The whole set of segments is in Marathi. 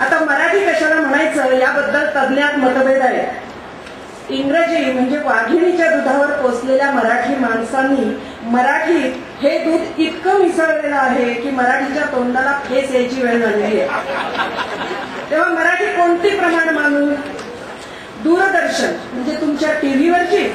आता मराठी कशाला म्हणायचं? याबद्दल तज्ज्ञात मतभेद आहेत. इंग्रजी म्हणजे वाघिणीच्या दुधावर पोचलेल्या मराठी माणसांनी मराठीत हे दूध इतकं मिसळलेलं आहे की मराठीच्या तोंडाला फेस यायची वेळ झालेली आहे. तेव्हा मराठी कोणती प्रमाण मानू? दूरदर्शन म्हणजे तुमच्या टीव्हीवरची.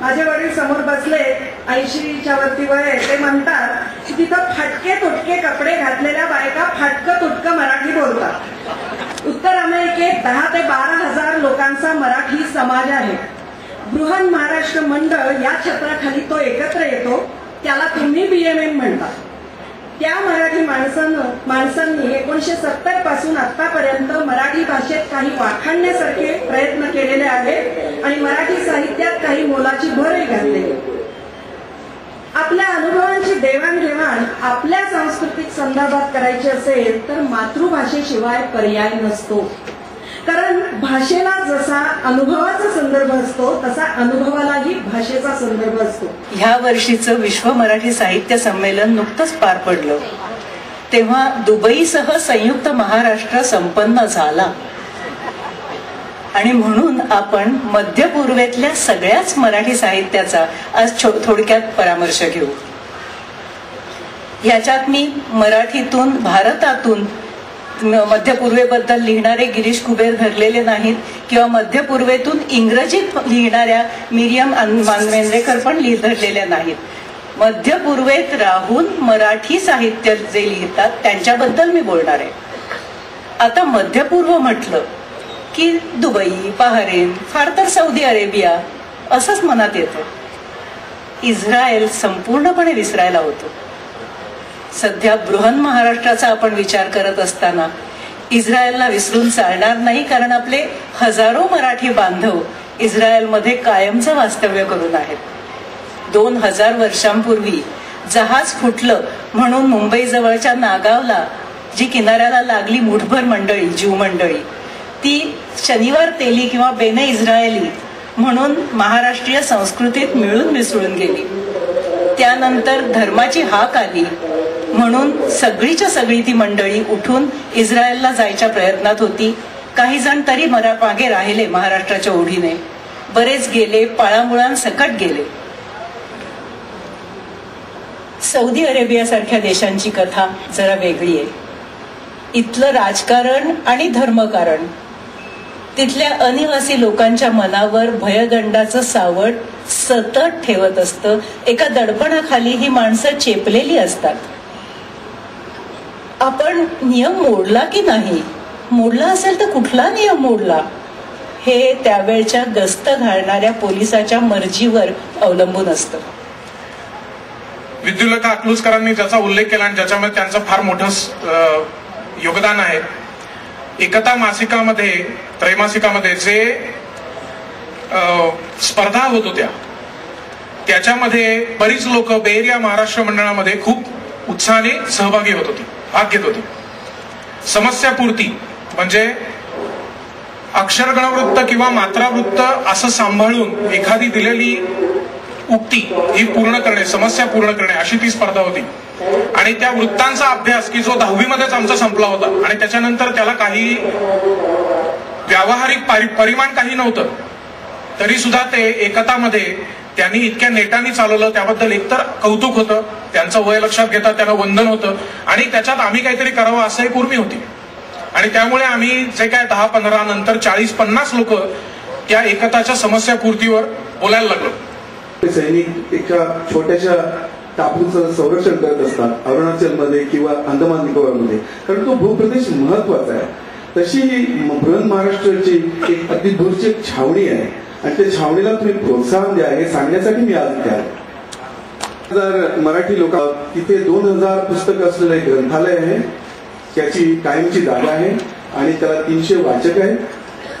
माझे वडील समोर बसले ऐंशीच्या वरती वय ते म्हणतात तिथं फाटके तुटके कपडे घातलेल्या बायका फाटकं तुटकं मराठी बोलतात. उत्तर अमेरिकेत दहा ते बारा हजार लोकांचा मराठी समाज आहे. बृहन महाराष्ट्र मंडळ या छत्राखाली तो एकत्र येतो त्याला तुम्ही बीएमएम म्हणता त्या मराठी माणसानं माणसांनी एकोणीशे सत्तरपासून आतापर्यंत मराठी भाषेत काही वाखाणण्यासारखे प्रयत्न केलेले आहेत आणि मराठी साहित्यात काही मोलाची भरही घातलेली आपल्या अनुभवांची देवाणघेवाण आपल्या सांस्कृतिक संदर्भात करायची असेल तर मातृभाषेशिवाय पर्याय नसतो. कारण भाषेला जसा अनुभवाचा संदर्भ असतो तसा अनुभवालाही भाषेचा संदर्भ असतो. ह्या वर्षीचं विश्व मराठी साहित्य संमेलन नुकतंच पार पडलं. तेव्हा दुबईसह संयुक्त महाराष्ट्र संपन्न झाला. आणि म्हणून आपण मध्य पूर्वेतल्या सगळ्याच मराठी साहित्याचा आज छो- थोडक्यात परामर्श घेऊ. याच्यात मी मराठीतून भारतातून मध्य पूर्वेबद्दल लिहिणारे गिरीश कुबेर धरलेले नाहीत किंवा मध्य पूर्वेतून इंग्रजीत लिहिणाऱ्या मिरियम मानवेंद्रेकर पण लिहि धरलेल्या नाहीत. मध्य पूर्वेत राहून मराठी साहित्य जे लिहितात त्यांच्याबद्दल मी बोलणार आहे. आता मध्य पूर्व म्हटलं की दुबई बहारेन फार तर सौदी अरेबिया असंच मनात येतं. इस्रायल संपूर्णपणे विसरायला होतो. सध्या बृहन महाराष्ट्राचा आपण विचार करत असताना इस्रायलला विसरून चालणार नाही कारण आपले हजारो मराठी बांधव इस्रायलमध्ये कायमचं वास्तव्य करून आहेत. दोन हजार वर्षांपूर्वी जहाज फुटलं म्हणून मुंबईजवळच्या नागावला जी किनाऱ्याला लागली मुठभर मंडळी जीव मंडळी ती शनिवार तेली किंवा बेने इस्रायली म्हणून महाराष्ट्रीय संस्कृतीत मिळून मिसळून गेली. त्यानंतर धर्माची हाक आली म्हणून सगळीच्या सगळी ती मंडळी उठून इस्रायलला जायच्या प्रयत्नात होती. काही जण तरी मरा मागे राहिले महाराष्ट्राच्या ओढीने. बरेच गेले पाळामुळांसकट गेले. सौदी अरेबियासारख्या देशांची कथा जरा वेगळी आहे. इथलं राजकारण आणि धर्मकारण तिथल्या अनिवासी लोकांच्या मनावर भयगंडाचं सावट सतत ठेवत असतं. एका दडपणाखाली ही माणसं चेपलेली असतात. आपण नियम मोडला की नाही? मोडला असेल तर कुठला नियम मोडला? हे त्यावेळच्या गस्त घालणाऱ्या पोलिसाच्या मर्जीवर अवलंबून असतं. विद्युलता अकलुसकरांनी ज्याचा उल्लेख केला आणि ज्याच्यामध्ये त्यांचं फार मोठं योगदान आहे एकता मासिकामध्ये त्रैमासिकामध्ये जे स्पर्धा होत होत्या त्याच्यामध्ये बरीच लोक बेरिया महाराष्ट्र मंडळामध्ये खूप उत्साहाने सहभागी होत होती भाग घेत होती. समस्यापूर्ती म्हणजे अक्षरगणवृत्त किंवा मात्रावृत्त असं सांभाळून एखादी दिलेली उक्ती ही पूर्ण करणे समस्या पूर्ण करणे अशी ती स्पर्धा होती. आणि त्या वृत्तांचा अभ्यास की जो दहावीमध्येच आमचा संपला होता आणि त्याच्यानंतर त्याला काही व्यावहारिक परिमाण काही नव्हतं तरी सुद्धा ते एकतामध्ये त्यांनी इतक्या नेटाने चालवलं. त्याबद्दल एकतर कौतुक होतं त्यांचं वय लक्षात घेता त्यांना वंदन होतं आणि त्याच्यात आम्ही काहीतरी करावं असंही पूर्वी होती. आणि त्यामुळे आम्ही जे काय दहा पंधरा नंतर चाळीस पन्नास लोक त्या एकताच्या समस्यापूर्तीवर बोलायला लागलो. सैनिक एका छोट्याशा टापूचं संरक्षण करत असतात अरुणाचलमध्ये किंवा अंदमान निकोबारमध्ये. कारण तो भूप्रदेश महत्त्वाचा आहे. तशी ही बृहन महाराष्ट्राची एक अतिदूरची एक छावणी आहे. आणि त्या छावणीला तुम्ही प्रोत्साहन द्या हे सांगण्यासाठी मी आज त्या हजार मराठी लोक तिथे दोन हजार पुस्तकं असलेलं एक ग्रंथालय आहे त्याची कायमची जागा आहे आणि त्याला तीनशे वाचक आहेत.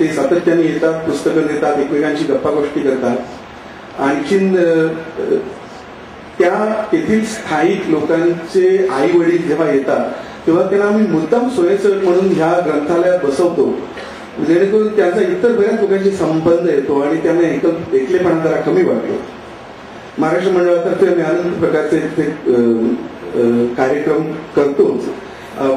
ते सातत्याने येतात पुस्तकं देतात एकमेकांची गप्पा गोष्टी करतात. आणखीन त्या तेथील स्थायिक लोकांचे आई वडील जेव्हा येतात तेव्हा त्यांना आम्ही मुद्दाम सोयीसर म्हणून ह्या ग्रंथालयात बसवतो. जेणेकरून त्यांचा इतर बऱ्याच लोकांशी संबंध येतो आणि त्यांना एक एकलेपणा जरा कमी वाटतो. महाराष्ट्र मंडळातर्फे आम्ही अनंत प्रकारचे इथे, कार्यक्रम करतोच.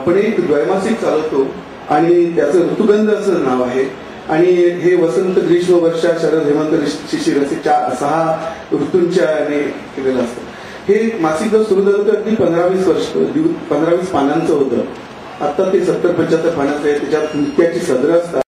पण एक द्वैमासिक चालवतो आणि त्याचं ऋतुगंध असं नाव आहे. आणि हे वसंत ग्रीष्म वर्षा शरद हेमंत शिशिर असे चार सहा ऋतूंच्या केलेलं असतं. हे मासिक जर सुरू झालं तर अगदी पंधरावीस वर्ष पंधरावीस पानांचं होतं. आता ते सत्तर पंच्याहत्तर पानाचं आहे. त्याच्यात नृत्याची सदर असतात.